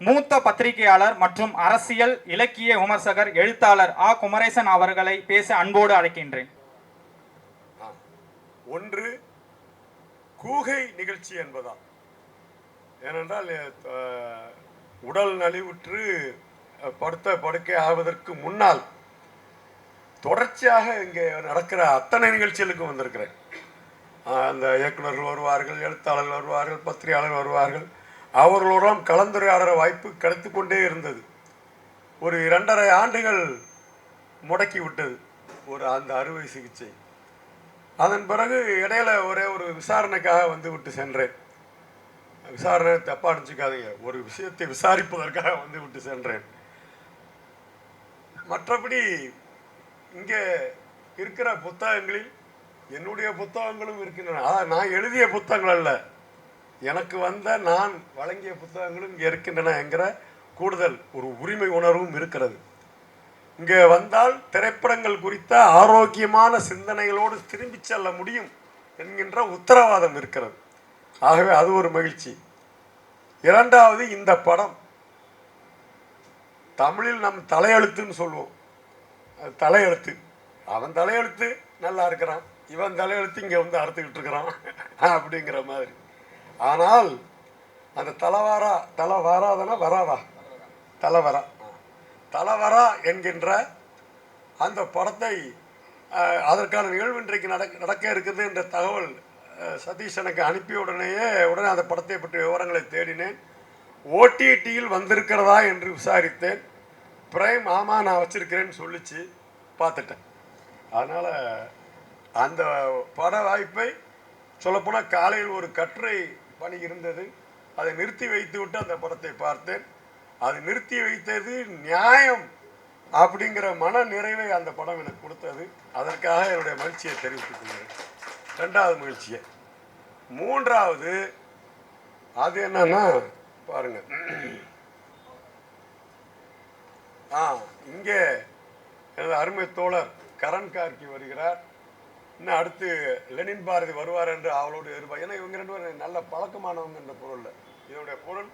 மூத்த பத்திரிகையாளர் மற்றும் அரசியல் இலக்கிய விமர்சகர் எழுத்தாளர் ஆ. குமரேசன் அவர்களை பேச அன்போடு அழைக்கின்றேன். ஒன்று கூகை நிகழ்ச்சி என்பதால். ஏனென்றால் உடல் நலிவுற்று படுத்த படுக்கை ஆவதற்கு முன்னால் தொடர்ச்சியாக இங்கே நடக்கிற அத்தனை நிகழ்ச்சிகளுக்கும் வந்திருக்கிறேன். அந்த இயக்குநர்கள் வருவார்கள் எழுத்தாளர்கள் வருவார்கள் பத்திரிகையாளர் வருவார்கள். அவர்களோடும் கலந்துரையாடுற வாய்ப்பு கிடைத்து கொண்டே இருந்தது. ஒரு இரண்டரை ஆண்டுகள் முடக்கி விட்டது ஒரு அந்த அறுவை சிகிச்சை. அதன் பிறகு இடையில ஒரே ஒரு விசாரணைக்காக வந்து விட்டு சென்றேன். விசாரணை தப்பா நினச்சிக்காதீங்க. ஒரு விஷயத்தை விசாரிப்பதற்காக வந்து விட்டு சென்றேன். மற்றபடி இங்கே இருக்கிற புத்தகங்களில் என்னுடைய புத்தகங்களும் இருக்கின்றன. அதான் நான் எழுதிய புத்தகங்கள் அல்ல. எனக்கு வந்த நான் வழங்கிய புத்தகங்களும் இங்கே இருக்கின்றன என்கிற கூடுதல் ஒரு உரிமை உணர்வும் இருக்கிறது. இங்கே வந்தால் திரைப்படங்கள் குறித்த ஆரோக்கியமான சிந்தனைகளோடு திரும்பி செல்ல முடியும் என்கின்ற உத்தரவாதம் இருக்கிறது. ஆகவே அது ஒரு மகிழ்ச்சி. இரண்டாவது இந்த படம். தமிழில் நம் தலையெழுத்துன்னு சொல்லுவோம் அது தலையெழுத்து. அவன் தலையெழுத்து நல்லா இருக்கிறான். இவன் தலையெழுத்து இங்கே வந்து அறுத்துக்கிட்டு இருக்கிறான். அப்படிங்கிற மாதிரி. ஆனால் அந்த தலைவாரா தலை வராதனா வராதா? தலைவரா. தலைவரா என்கின்ற அந்த படத்தை அதற்கான நிகழ்வு இன்றைக்கு நடக்க நடக்க இருக்குது என்ற தகவல் சதீஷ் எனக்கு அனுப்பிய உடனேயே உடனே அந்த படத்தை பற்றிய விவரங்களை தேடினேன். ஓடிடியில் வந்திருக்கிறதா என்று விசாரித்தேன். பிரைம் ஆமாம் நான் வச்சிருக்கிறேன்னு சொல்லிச்சு பார்த்துட்டேன். அதனால் அந்த பட வாய்ப்பை சொல்லப்போனால் காலையில் ஒரு கட்டுரை பணி இருந்தது. அதை நிறுத்தி வைத்து விட்டு அந்த படத்தை பார்த்தேன். அது நிறுத்தி வைத்தது நியாயம் அப்படிங்கிற மன நிறைவை அந்த படம் எனக்கு கொடுத்தது. அதற்காக என்னுடைய மகிழ்ச்சியை தெரிவித்துக் கொள்கிறேன். ரெண்டாவது மகிழ்ச்சியை. மூன்றாவது அது என்னன்னா பாருங்க. ஆ இங்கே எனது அருமை தோழர் கரண் கார்கி வருகிறார். இன்னும் அடுத்து லெனின் பாரதி வருவார் என்று அவளோடு எதிர்பார்க்க ஏன்னா இவங்க ரெண்டு பேரும் நல்ல பழக்கமானவங்க என்ற பொருள் இதனுடைய பொருள்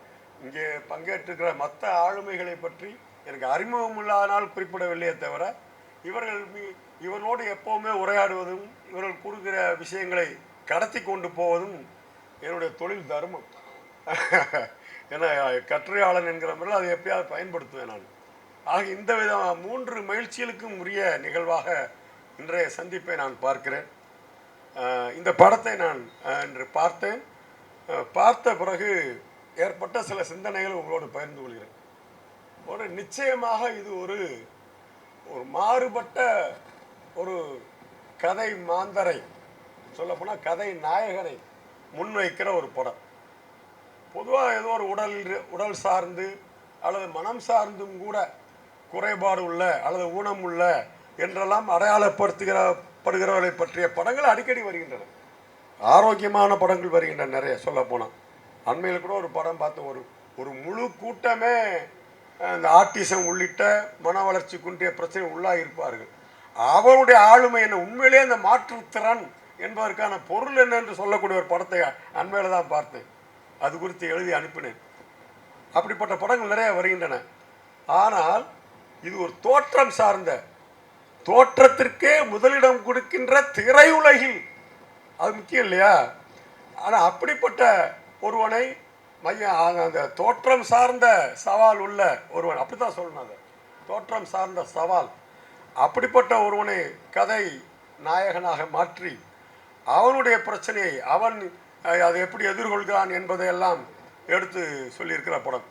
இங்கே பங்கேற்றிருக்கிற மற்ற ஆளுமைகளை பற்றி எனக்கு அறிமுகம் இல்லாதனால் குறிப்பிடவில்லையே தவிர இவர்கள் இவரோடு இவர்களோடு எப்போவுமே உரையாடுவதும் இவர்கள் கூறுகிற விஷயங்களை கடத்தி கொண்டு போவதும் என்னுடைய தொழில் தர்மம். ஏன்னா கட்டுரையாளன் என்கிற முறையில் அதை எப்பயாவது பயன்படுத்துவேன் நான். ஆக இந்த விதமாக மூன்று மகிழ்ச்சிகளுக்கும் உரிய நிகழ்வாக இன்றைய சந்திப்பை நான் பார்க்கிறேன். இந்த படத்தை நான் இன்று பார்த்தேன். பார்த்த பிறகு ஏற்பட்ட சில சிந்தனைகளை உங்களோடு பகிர்ந்து கொள்கிறேன். ஒரு நிச்சயமாக இது ஒரு ஒரு மாறுபட்ட ஒரு கதை மாந்தரை சொல்லப்போனால் கதை நாயகனை முன்வைக்கிற ஒரு படம். பொதுவாக ஏதோ ஒரு உடல் உடல் சார்ந்து அல்லது மனம் சார்ந்தும் கூட குறைபாடு உள்ள அல்லது ஊனம் உள்ள என்றெல்லாம் அடையாளப்படுத்துகிற படுகிறவர்களை பற்றிய படங்கள் அடிக்கடி வருகின்றன. ஆரோக்கியமான படங்கள் வருகின்றன நிறைய சொல்ல போனால் அண்மையில் கூட ஒரு படம் பார்த்து ஒரு ஒரு முழு கூட்டமே அந்த இந்த உள்ளிட்ட மன வளர்ச்சி குன்றிய பிரச்சனை உள்ளாக இருப்பார்கள் அவருடைய ஆளுமை என்ன? உண்மையிலேயே அந்த மாற்றுத்திறன் என்பதற்கான பொருள் என்ன என்று சொல்லக்கூடிய ஒரு படத்தை அண்மையில் தான் பார்த்தேன். அது குறித்து எழுதி அனுப்பினேன். அப்படிப்பட்ட படங்கள் நிறைய வருகின்றன. ஆனால் இது ஒரு தோற்றம் சார்ந்த தோற்றத்திற்கே முதலிடம் கொடுக்கின்ற திரையுலகில். அது முக்கியம் இல்லையா? ஆனால் அப்படிப்பட்ட ஒருவனை மைய அந்த- அந்த தோற்றம் சார்ந்த சவால் உள்ள ஒருவன் அப்படித்தான் சொல்லணும் அதை. தோற்றம் சார்ந்த சவால். அப்படிப்பட்ட ஒருவனை கதை நாயகனாக மாற்றி அவனுடைய பிரச்சனையை அவன் அதை எப்படி எதிர்கொள்கிறான் என்பதையெல்லாம் எடுத்து சொல்லியிருக்கிற படம்.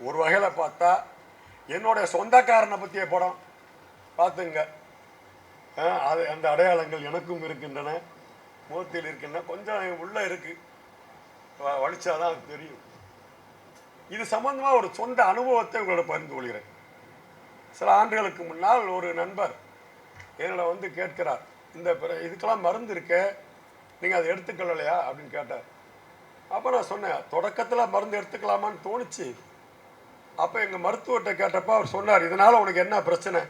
ஒரு வகையில் பார்த்தா என்னுடைய சொந்தக்காரனை பற்றிய படம். பார்த்துங்க. அது அந்த அடையாளங்கள் எனக்கும் இருக்கின்றன முகத்தில் இருக்கின்றன கொஞ்சம் உள்ளே இருக்குது வலிச்சாதான் அது தெரியும். இது சம்பந்தமாக ஒரு சொந்த அனுபவத்தை உங்களோட பகிர்ந்து கொள்கிறேன். சில ஆண்டுகளுக்கு முன்னால் ஒரு நண்பர் என்னோட வந்து கேட்கிறார் இந்த பிற- இதுக்கெல்லாம் மருந்து இருக்க நீங்கள் அதை எடுத்துக்கொள்ளலையா? அப்படின்னு கேட்டார். அப்போ நான் சொன்னேன் தொடக்கத்தில் மருந்து எடுத்துக்கலாமான்னு தோணுச்சு. அப்போ எங்கள் மருத்துவர்கிட்ட கேட்டப்போ அவர் சொன்னார் இதனால் உனக்கு என்ன பிரச்சனை?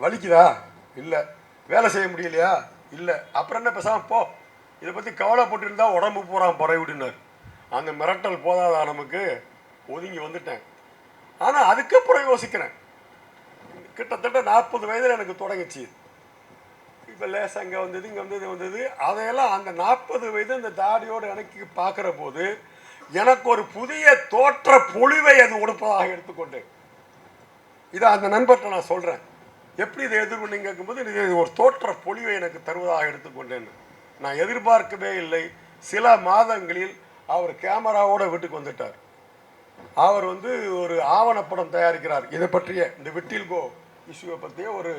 வலிக்குதா? இல்லை. வேலை செய்ய முடியலையா? இல்லை. அப்புறம் என்ன பேசாமல் போ. இதை பற்றி கவலைப்பட்டிருந்தா உடம்பு பூரா பறவைவிடுனார் அந்த மிரட்டல் போதாதா நமக்கு? ஒதுங்கி வந்துட்டேன். ஆனால் அதுக்கப்புறம் யோசிக்கிறேன். கிட்டத்தட்ட நாற்பது வயதில் எனக்கு தொடங்கிச்சு. இப்போ லேசாக இங்கே வந்தது இங்கே வந்தது வந்தது. அதையெல்லாம் அந்த நாற்பது வயது இந்த தாடியோடு எனக்கு பார்க்குற போது எனக்கு ஒரு புதிய தோற்ற பொழிவை அது உடுப்பதாக எடுத்துக்கொண்டு இதை அந்த நண்பர்கிட்ட நான் சொல்கிறேன் எப்படி இதை எதிர்கொண்டீங்க கேட்கும்போது இது ஒரு தோற்ற பொழிவை எனக்கு தருவதாக எடுத்துக்கொண்டேன். நான் எதிர்பார்க்கவே இல்லை. சில மாதங்களில் அவர் கேமராவோட வீட்டுக்கு வந்துட்டார். அவர் வந்து ஒரு ஆவணப்படம் தயாரிக்கிறார். இதை பற்றிய இந்த விட்டில்கோ இஷ்யூவை பற்றிய ஒரு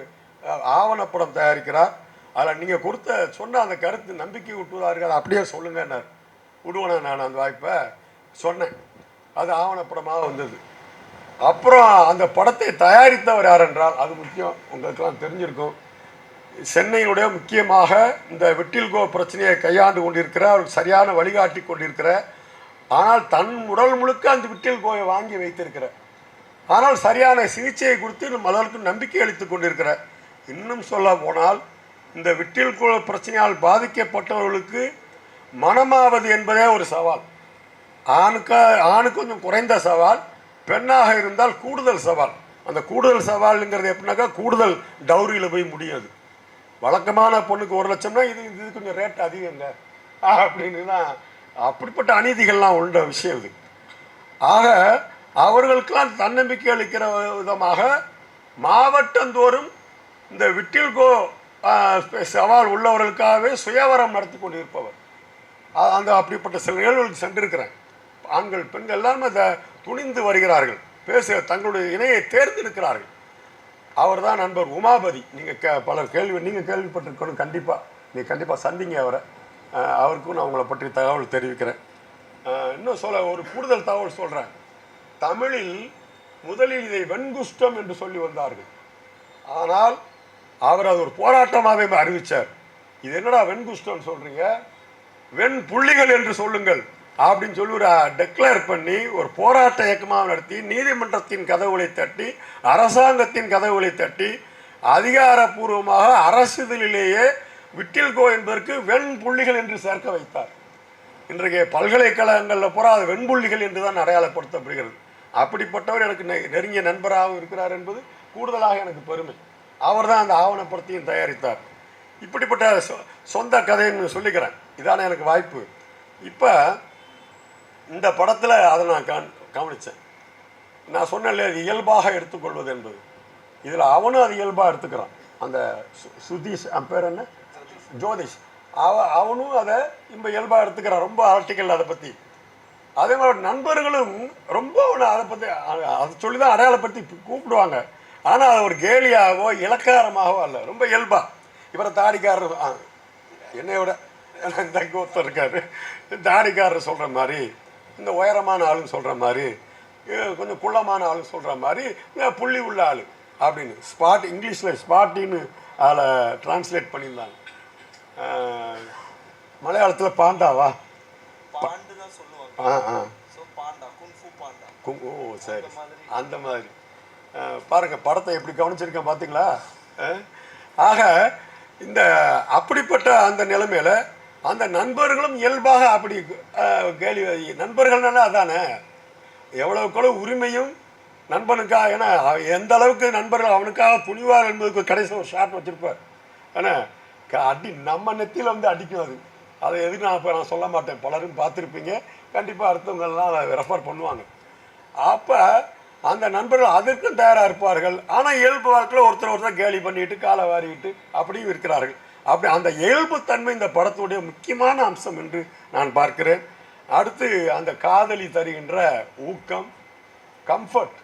ஆவணப்படம் தயாரிக்கிறார். அதில் நீங்கள் கொடுத்த சொன்ன அந்த கருத்து நம்பிக்கை விட்டுவதாக இருக்குது அப்படியே சொல்லுங்கன்னார். விடுவேனே நான் அந்த வாய்ப்பை சொன்னேன். அது ஆவணப்படமாக வந்தது. அப்புறம் அந்த படத்தை தயாரித்தவர் யார் என்றால் அது முக்கியம் உங்களுக்கெல்லாம் தெரிஞ்சிருக்கும். சென்னையினுடைய முக்கியமாக இந்த வெட்டில்கோ பிரச்சனையை கையாண்டு கொண்டிருக்கிற அவருக்கு சரியான வழிகாட்டி கொண்டிருக்கிற ஆனால் தன் உடல் முழுக்க அந்த விட்டில்கோயை வாங்கி வைத்திருக்கிற. ஆனால் சரியான சிகிச்சையை கொடுத்து மலருக்கு நம்பிக்கை அளித்துக் கொண்டிருக்கிற. இன்னும் சொல்ல போனால் இந்த விட்டில்கோ பிரச்சனையால் பாதிக்கப்பட்டவர்களுக்கு மனமாவது என்பதே ஒரு சவால். ஆணுக்கு ஆணுக்கு கொஞ்சம் குறைந்த சவால். பெண்ணாக இருந்தால் கூடுதல் சவால். அந்த கூடுதல் சவாலுங்கிறது எப்படின்னாக்கா கூடுதல் டவுரியில் போய் முடியாது. வழக்கமான பொண்ணுக்கு ஒரு லட்சம்னா இது இது கொஞ்சம் ரேட் அதிகங்க. அப்படின்னு தான் அப்படிப்பட்ட அநீதிகள்லாம் உள்ள விஷயம் இது. ஆக அவர்களுக்கெல்லாம் தன்னம்பிக்கை அளிக்கிற விதமாக மாவட்டந்தோறும் இந்த விட்டில்கோ சவால் உள்ளவர்களுக்காகவே சுயவரம் நடத்தி கொண்டிருப்பவர். அந்த அப்படிப்பட்ட சில நிகழ்வுகளுக்கு சென்றிருக்கிறேன். ஆண்கள் பெண்கள் எல்லாருமே அதை துணிந்து வருகிறார்கள். பேச தங்களுடைய இணையை தேர்ந்தெடுக்கிறார்கள். அவர் தான் நண்பர் உமாபதி. நீங்கள் கே பலர் கேள்வி நீங்கள் கேள்விப்பட்டிருக்கணும் கண்டிப்பாக நீங்கள் கண்டிப்பாக சந்திங்க அவரை. அவருக்கும் நான் உங்களை பற்றி தகவல் தெரிவிக்கிறேன். இன்னும் சொல்ல ஒரு கூடுதல் தகவல் சொல்கிறேன் தமிழில் முதலில் இதை வெண்குஷ்டம் என்று சொல்லி வந்தார்கள். ஆனால் அவர் அது ஒரு போராட்டமாகவே அறிவித்தார் இது என்னடா வெண்குஷ்டம் சொல்கிறீங்க வெண் புள்ளிகள் என்று சொல்லுங்கள். அப்படின்னு சொல்லி ஒரு டெக்ளேர் பண்ணி ஒரு போராட்ட இயக்கமாக நடத்தி நீதிமன்றத்தின் கதவுகளை தட்டி அரசாங்கத்தின் கதவுகளை தட்டி அதிகாரப்பூர்வமாக அரசுதலிலேயே விட்டில்கோ என்பதற்கு வெண் புள்ளிகள் என்று சேர்க்க வைத்தார். இன்றைக்கு பல்கலைக்கழகங்களில் பூரா அது வெண்புள்ளிகள் என்று தான் அடையாளப்படுத்தப்படுகிறது. அப்படிப்பட்டவர் எனக்கு நெ- நெருங்கிய நண்பராகவும் இருக்கிறார் என்பது கூடுதலாக எனக்கு பெருமை. அவர் தான் அந்த ஆவணப்படத்தையும் தயாரித்தார். இப்படிப்பட்ட சொ- சொந்த கதைன்னு சொல்லிக்கிறேன். இதான எனக்கு வாய்ப்பு. இப்போ இந்த படத்தில் அதை நான் கவன் கவனித்தேன் நான் சொன்னேன் அது இயல்பாக எடுத்துக்கொள்வது என்பது. இதில் அவனும் அது இயல்பாக எடுத்துக்கிறான். அந்த சு- சுதீஷ் அவன் பேர் என்ன? ஜோதிஷ். அவ அவனும் அதை ரொம்ப இயல்பாக எடுத்துக்கிறான். ரொம்ப ஆர்டிக்கல் அதை பற்றி அதே மாதிரி நண்பர்களும் ரொம்ப அவனை அதை பற்றி அதை சொல்லி தான் அடையாளப்படுத்தி கூப்பிடுவாங்க. ஆனால் அது ஒரு கேலியாகவோ இலக்காரமாகவோ அல்ல. ரொம்ப இயல்பாக இவரை தாடிக்காரர் என்னையோட இந்த ஒருத்தர் இருக்காரு. தாடிக்காரர் சொல்கிற மாதிரி இந்த உயரமான ஆளுன்னு சொல்கிற மாதிரி கொஞ்சம் குள்ளமான ஆளுன்னு சொல்கிற மாதிரி புள்ளி உள்ள ஆள் அப்படின்னு. ஸ்பாட் இங்கிலீஷில் ஸ்பாட்டின்னு அதில் டிரான்ஸ்லேட் பண்ணியிருந்தாங்க. மலையாளத்தில் பாண்டாவா? பாண்டு தான் சொல்லுவாங்க. ஆ ஆ. ஓ சரி. அந்த மாதிரி. அஹ், பாருங்க படத்தை எப்படி கவனிச்சிருக்கேன் பார்த்தீங்களா ஆக இந்த அப்படிப்பட்ட அந்த நிலைமையில அந்த நண்பர்களும் இயல்பாக அப்படி கேள்வி நண்பர்கள்னால அதானே? எவ்வளவுக்குள்ள உரிமையும் நண்பனுக்காக ஏன்னா எந்த அளவுக்கு நண்பர்கள் அவனுக்காக துணிவார் என்பதுக்கு கடைசி ஒரு ஷாட் வச்சுருப்பார். ஏன்னா க- அடி நம்ம நெத்தியில் வந்து அடிக்கும் அது. அதை எதுக்கு நான் இப்போ நான் சொல்ல மாட்டேன். பலரும் பார்த்துருப்பீங்க. கண்டிப்பாக அடுத்தவங்கள்லாம் அதை ரெஃபர் பண்ணுவாங்க. அப்போ அந்த நண்பர்கள் அதற்கும் தயாராக இருப்பார்கள். ஆனால் இயல்பு வாழ்க்கையில் ஒருத்தர் ஒருத்தர் கேலி பண்ணிட்டு காலை வாரிட்டு அப்படியும் இருக்கிறார்கள். அப்படி அந்த இயல்புத்தன்மை இந்த படத்துடைய முக்கியமான அம்சம் என்று நான் பார்க்கிறேன். அடுத்து அந்த காதலி தருகின்ற ஊக்கம் கம்ஃபர்ட்.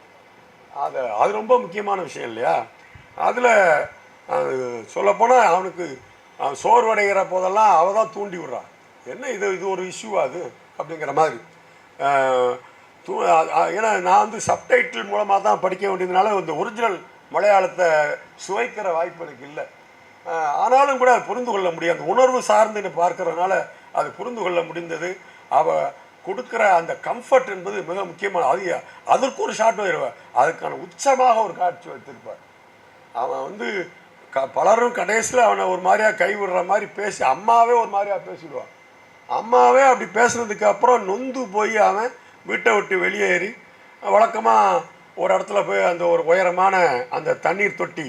அது அது ரொம்ப முக்கியமான விஷயம் இல்லையா? அதில் சொல்லப்போனால் அவனுக்கு சோர்வடைகிற போதெல்லாம் அவள் தான் தூண்டி விடுறான் என்ன இது இது ஒரு இஷ்யூ அது அப்படிங்கிற மாதிரி. தூ ஏன்னா நான் வந்து சப்டைட்டில் மூலமாக தான் படிக்க வேண்டியதுனால இந்த ஒரிஜினல் மலையாளத்தை சுவைக்கிற வாய்ப்பு எனக்கு இல்லை. ஆனாலும் கூட அது புரிந்து கொள்ள முடியும். அந்த உணர்வு சார்ந்து பார்க்கறதுனால அது புரிந்து கொள்ள முடிந்தது. அவள் கொடுக்குற அந்த கம்ஃபர்ட் என்பது மிக முக்கியமான அது அதற்கு ஒரு ஷாட் வருவார் அதுக்கான உச்சமாக ஒரு காட்சி வைத்திருப்பார். அவன் வந்து க பலரும் கடைசியில் அவனை ஒரு மாதிரியா கைவிடுற மாதிரி பேசி அம்மாவே ஒரு மாதிரியாக பேசிடுவான். அம்மாவே அப்படி பேசுனதுக்கு அப்புறம் நொந்து போய் அவன் வீட்டை விட்டு வெளியேறி வழக்கமாக ஒரு இடத்துல போய் அந்த ஒரு உயரமான அந்த தண்ணீர் தொட்டி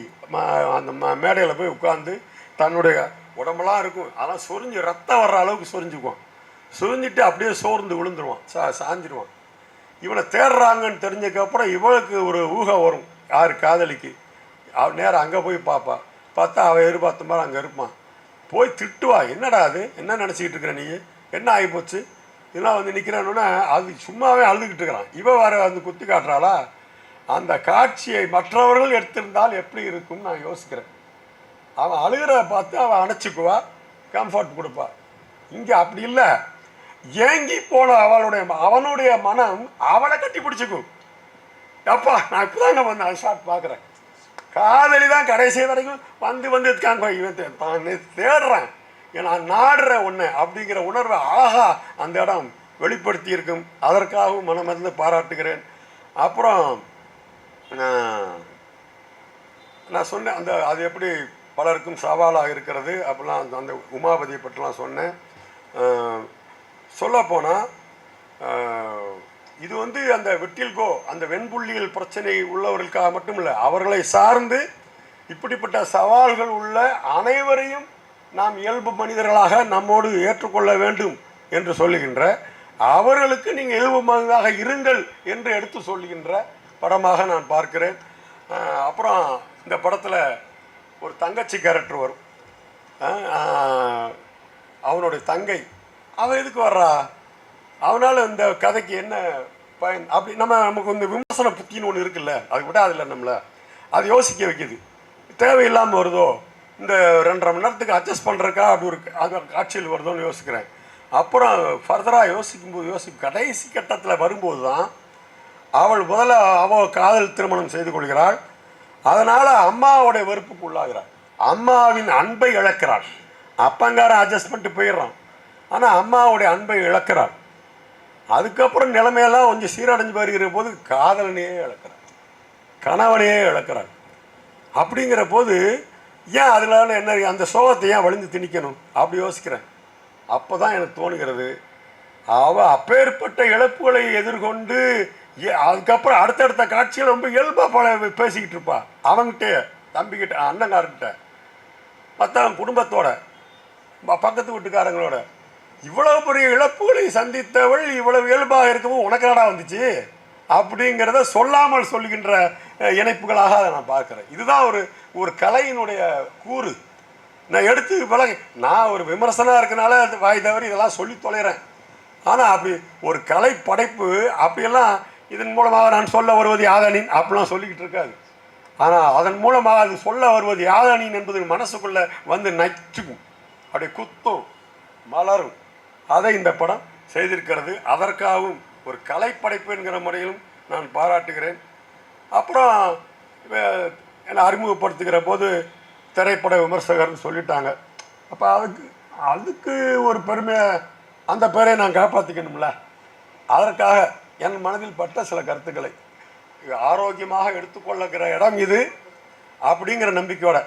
அந்த ம- மேடையில் போய் உட்காந்து தன்னுடைய உடம்பெல்லாம் இருக்கும். அதெல்லாம் சொரிஞ்சு ரத்தம் வர்ற அளவுக்கு சொரிஞ்சுக்குவான். சொரிஞ்சிட்டு அப்படியே சோர்ந்து விழுந்துருவான். சா சாஞ்சிருவான். இவனை தேடுறாங்கன்னு தெரிஞ்சதுக்கப்புறம் இவளுக்கு ஒரு ஊகம் வரும். யார் காதலிக்கு? அவன் நேரம் அங்கே போய் பார்ப்பா பார்த்தா அவன் எதிர்பார்த்த மாதிரி அங்கே இருப்பான். போய் திட்டுவா. என்னடா அது? என்ன நினச்சிக்கிட்டு இருக்கிற நீ? என்ன ஆகிப்போச்சு? இதெல்லாம் வந்து நிற்கிறானுன்னா அது சும்மாவே அழுதுகிட்டு இருக்கிறான். இவன் வேறு வந்து குத்தி காட்டுறாளா? அந்த காட்சியை மற்றவர்கள் எடுத்திருந்தால் எப்படி இருக்கும் நான் யோசிக்கிறேன். அவன் அழுகிறத பார்த்து அவன் அணைச்சிக்குவா கம்ஃபர்ட் கொடுப்பா. இங்கே அப்படி இல்லை. ஏங்கி போன அவளுடைய அவனுடைய மனம் அவளை கட்டி பிடிச்சிக்கும். அப்பா நான் இப்போதான் வந்து அந்த ஷாட் பார்க்குறேன். காதலி தான் கடைசி வரைக்கும் வந்து வந்து இருக்காங்க. இவன் தே- தான் தேடுறேன். ஏன்னா நாடுற ஒன்று அப்படிங்கிற உணர்வை அழகா அந்த இடம் வெளிப்படுத்தி இருக்கும் அதற்காகவும் மனமருந்து பாராட்டுகிறேன். அப்புறம் நான் நான் சொன்னேன் அந்த அது எப்படி பலருக்கும் சவாலாக இருக்கிறது அப்படிலாம் அந்த- அந்த உமாபதியை பற்றிலாம் சொன்னேன். சொல்லப்போனால் இது வந்து அந்த வெட்டில்கோ அந்த வெண்புள்ளியல் பிரச்சனை உள்ளவர்களுக்காக மட்டும் இல்லை அவர்களை சார்ந்து இப்படிப்பட்ட சவால்கள் உள்ள அனைவரையும் நாம் இயல்பு மனிதர்களாக நம்மோடு ஏற்றுக்கொள்ள வேண்டும் என்று சொல்லுகின்ற அவர்களுக்கு நீங்கள் இயல்பு மனிதராக இருங்கள் என்று எடுத்து சொல்லுகின்ற படமாக நான் பார்க்கிறேன். அப்புறம் இந்த படத்தில் ஒரு தங்கச்சி கேரக்டர் வரும். அவனுடைய தங்கை. அவன் எதுக்கு வர்றா? அவனால் இந்த கதைக்கு என்ன பயன் அப்படி நம்ம நமக்கு இந்த விமர்சன புத்தின்னு ஒன்று இருக்குல்ல? அது அதில் நம்மளை. அது யோசிக்க வைக்குது. தேவையில்லாமல் வருதோ? இந்த ரெண்டரை மணி நேரத்துக்கு அட்ஜஸ்ட் பண்ணுறக்கா அப்படி ஒரு அது காட்சியில் வருதோன்னு யோசிக்கிறேன். அப்புறம் ஃபர்தராக யோசிக்கும்போது யோசிக்கும் கடைசி கட்டத்தில் வரும்போது தான் அவள் முதல்ல அவள் காதல் திருமணம் செய்து கொள்கிறாள். அதனால் அம்மாவோடைய வெறுப்புக்கு உள்ளாகிறாள். அம்மாவின் அன்பை இழக்கிறாள். அப்பங்காரன் அட்ஜஸ்ட் பண்ணிட்டு போயிடுறான். ஆனால் அம்மாவுடைய அன்பை இழக்கிறாள். அதுக்கப்புறம் நிலைமையெல்லாம் கொஞ்சம் சீரடைஞ்சு வருகிற போது காதலனையே இழக்கிறாள். கணவனையே இழக்கிறாள். அப்படிங்கிற போது ஏன் அதனால என்ன அந்த சோகத்தை ஏன் வழிந்து திணிக்கணும்? அப்படி யோசிக்கிறேன். அப்போ தான் எனக்கு தோணுகிறது அவ அப்பேற்பட்ட இழப்புகளை எதிர்கொண்டு ஏ- அதுக்கப்புறம் அடுத்தடுத்த காட்சியில் ரொம்ப இயல்பாக பல பேசிக்கிட்டு இருப்பா. அவங்ககிட்ட தம்பிக்கிட்ட அண்ணங்காரன்கிட்ட மற்றவன் குடும்பத்தோட பக்கத்து வீட்டுக்காரங்களோட இவ்வளோ பெரிய இழப்புகளை சந்தித்தவள் இவ்வளவு இயல்பாக இருக்கவும் உனக்கு என்னடா வந்துச்சு? அப்படிங்கிறத சொல்லாமல் சொல்கின்ற இணைப்புகளாக அதை நான் பார்க்குறேன். இதுதான் ஒரு ஒரு கலையினுடைய கூறு. நான் எடுத்து பழக நான் ஒரு விமர்சனாக இருக்கனால அது வாய் தவறி இதெல்லாம் சொல்லி தொலைகிறேன் ஆனால் அப்படி ஒரு கலை படைப்பு அப்படியெல்லாம் இதன் மூலமாக நான் சொல்ல வருவது யாதனின் அப்படிலாம் சொல்லிக்கிட்டு இருக்காது. ஆனால் அதன் மூலமாக அது சொல்ல வருவது யாதனின் என்பது மனசுக்குள்ளே வந்து நச்சுக்கும். அப்படியே குத்தும் மலரும். அதை இந்த படம் செய்திருக்கிறது. அதற்காகவும் ஒரு கலைப்படைப்பு என்கிற முறையிலும் நான் பாராட்டுகிறேன். அப்புறம் என்னை அறிமுகப்படுத்துகிற போது திரைப்பட விமர்சகர்னு சொல்லிட்டாங்க. அப்போ அதுக்கு அதுக்கு ஒரு பெருமையை அந்த பேரை நான் காப்பாற்றிக்கணும்ல அதற்காக என் மனதில் பட்ட சில கருத்துக்களை. ஆரோக்கியமாக எடுத்துக்கொள்ளுகிற இடம் இது அப்படிங்கிற நம்பிக்கையோட.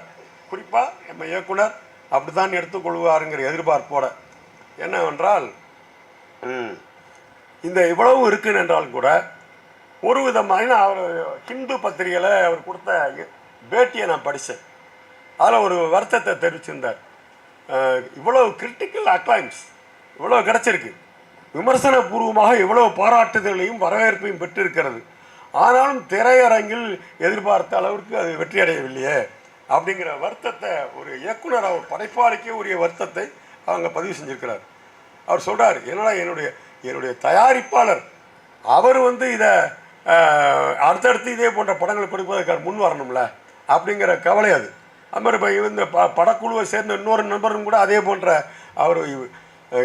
குறிப்பாக நம்ம இயக்குனர் அப்படித்தான் எடுத்துக்கொள்வாருங்கிற எதிர்பார்ப்போட. என்னவென்றால் இந்த இவ்வளவு இருக்குன்னு என்றால் கூட ஒரு விதமான அவர் ஹிந்து பத்திரிகையில் அவர் கொடுத்த பேட்டியை நான் படித்தேன் அதில் ஒரு வருத்தத்தை தெரிவிச்சிருந்தார். இவ்வளவு கிரிட்டிக்கல் அக்ளைம்ஸ் இவ்வளோ கிடச்சிருக்கு. விமர்சன பூர்வமாக பாராட்டுதலையும் வரவேற்பையும் பெற்றிருக்கிறது. ஆனாலும் திரையரங்கில் எதிர்பார்த்த அளவிற்கு அது வெற்றி அடையவில்லையே அப்படிங்கிற வருத்தத்தை ஒரு இயக்குனர் அவர் படைப்பாளிக்கே உரிய வருத்தத்தை அவங்க பதிவு செஞ்சுருக்கிறார். அவர் சொல்கிறார் என்னடா என்னுடைய என்னுடைய தயாரிப்பாளர் அவர் வந்து இதை அடுத்தடுத்து இதே போன்ற படங்களை படிப்பதற்கு முன் வரணும்ல அப்படிங்கிற கவலை அது. அது மாதிரி இந்த ப படக்குழுவை சேர்ந்த இன்னொரு நண்பரும் கூட அதே போன்ற அவர்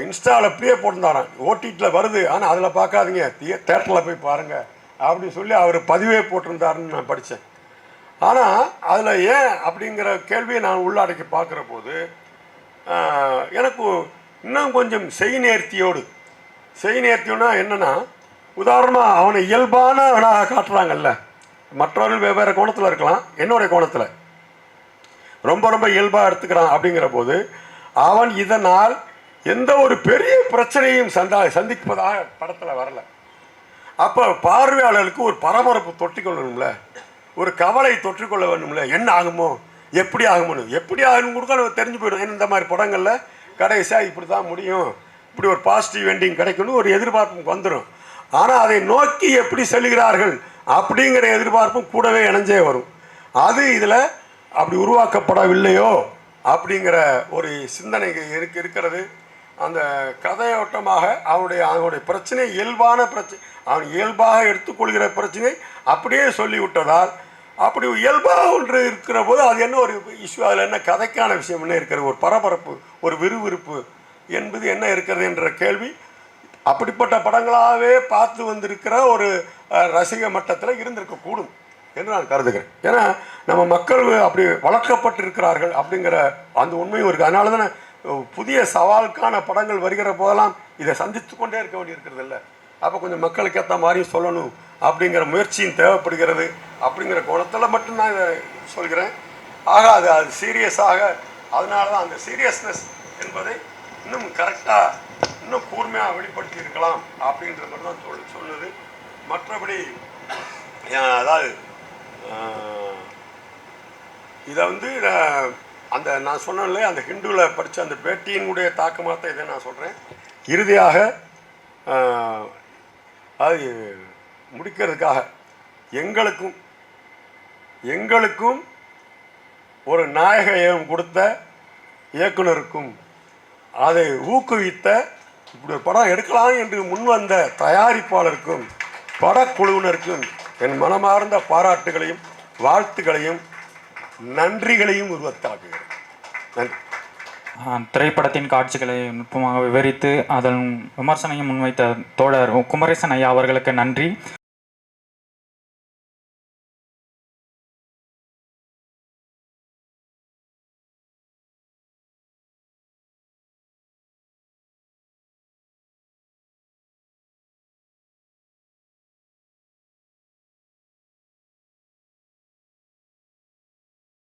இன்ஸ்டாவில் ப்ளே போட்டிருந்தாராம். ஓடிடியில் வருது. ஆனால் அதில் பார்க்காதீங்க. தியே தேட்டரில் போய் பாருங்கள் அப்படின்னு சொல்லி அவர் பதிவே போட்டிருந்தாருன்னு நான் படித்தேன் ஆனால் அதில் ஏன் அப்படிங்கிற கேள்வியை நான் உள்ளடக்கி பார்க்குற போது எனக்கு இன்னும் கொஞ்சம் செய் நேர்த்தியோடு. செய் நேர்த்தியோனா என்னன்னா உதாரணமாக அவனை இயல்பானவனாக காட்டுறாங்கல்ல. மற்றவர்கள் வெவ்வேறு கோணத்தில் இருக்கலாம். என்னுடைய கோணத்தில். ரொம்ப ரொம்ப இயல்பாக எடுத்துக்கிறான் அப்படிங்கிற போது அவன் இதனால் எந்த ஒரு பெரிய பிரச்சனையும் சந்தா சந்திப்பதாக படத்தில் வரல. அப்போ பார்வையாளர்களுக்கு ஒரு பரபரப்பு தொட்டிக்கொள்ளணும்ல ஒரு கவலை தொற்றிக்கொள்ள வேணும்ல? என்ன ஆகுமோ? எப்படி ஆகுமோ எப்படி ஆகணும் கொடுக்க நம்ம தெரிஞ்சு போயிடும் ஏன்னா இந்த மாதிரி படங்களில் கடைசியாக இப்படி தான் முடியும். இப்படி ஒரு பாசிட்டிவ் எண்டிங் கிடைக்கணும் ஒரு எதிர்பார்ப்பு வந்துடும் ஆனால் அதை நோக்கி எப்படி செல்கிறார்கள் அப்படிங்கிற எதிர்பார்ப்பும் கூடவே இணைஞ்சே வரும். அது இதில் அப்படி உருவாக்கப்படவில்லையோ அப்படிங்கிற ஒரு சிந்தனை இருக்கு இருக்கிறது. அந்த கதையோட்டமாக அவனுடைய அவனுடைய பிரச்சனை இயல்பான பிரச்சனை அவன் இயல்பாக எடுத்துக்கொள்கிற பிரச்சனை அப்படியே சொல்லிவிட்டதால் அப்படி இயல்பாக ஒன்று இருக்கிற போது அது என்ன ஒரு இஷ்யூ அதில் என்ன கதைக்கான விஷயம் என்ன இருக்கிறது ஒரு பரபரப்பு ஒரு விறுவிறுப்பு என்பது என்ன இருக்கிறது என்ற கேள்வி அப்படிப்பட்ட படங்களாகவே பார்த்து வந்திருக்கிற ஒரு ரசிக மட்டத்தில் இருந்திருக்கக்கூடும் என்று நான் கருதுகிறேன். ஏன்னா நம்ம மக்கள் அப்படி வளர்க்கப்பட்டிருக்கிறார்கள் அப்படிங்கிற அந்த உண்மையும் இருக்குது அதனால தானே புதிய சவாலுக்கான படங்கள் வருகிற போதெல்லாம் இதை சந்தித்து கொண்டே இருக்க வேண்டியிருக்கிறது இல்லை. அப்போ கொஞ்சம் மக்களுக்கு ஏற்ற மாதிரியும் சொல்லணும் அப்படிங்கிற முயற்சியும் தேவைப்படுகிறது அப்படிங்கிற கோணத்தில் மட்டும் நான் இதை சொல்கிறேன். ஆக அது அது சீரியஸாக அதனால தான் அந்த சீரியஸ்னஸ் என்பதை இன்னும் கரெக்டாக இன்னும் கூர்மையாக வெளிப்படுத்தி இருக்கலாம் அப்படின்ற மாதிரி தான் சொல் சொன்னது மற்றபடி அதாவது இதை வந்து நான் அந்த நான் சொன்னேன்ல அந்த ஹிந்துவில் படித்த அந்த பேட்டியினுடைய தாக்கமாக தான் இதை நான் சொல்கிறேன் இறுதியாக அது முடிக்கிறதுக்காக எங்களுக்கும் எங்களுக்கும் ஒரு நாயகம் கொடுத்த இயக்குனருக்கும் அதை ஊக்குவித்த இப்படி படம் எடுக்கலாம் என்று முன்வந்த தயாரிப்பாளருக்கும் படக்குழுவினருக்கும் என் மனமார்ந்த பாராட்டுகளையும் வாழ்த்துக்களையும் நன்றிகளையும் உருவத்தாக்குகிறேன் நன்றி. ஆஹ் திரைப்படத்தின் காட்சிகளை நுட்பமாக விவரித்து அதன் விமர்சனையும் முன்வைத்த தோழர் குமரேசன் ஐயா அவர்களுக்கு நன்றி.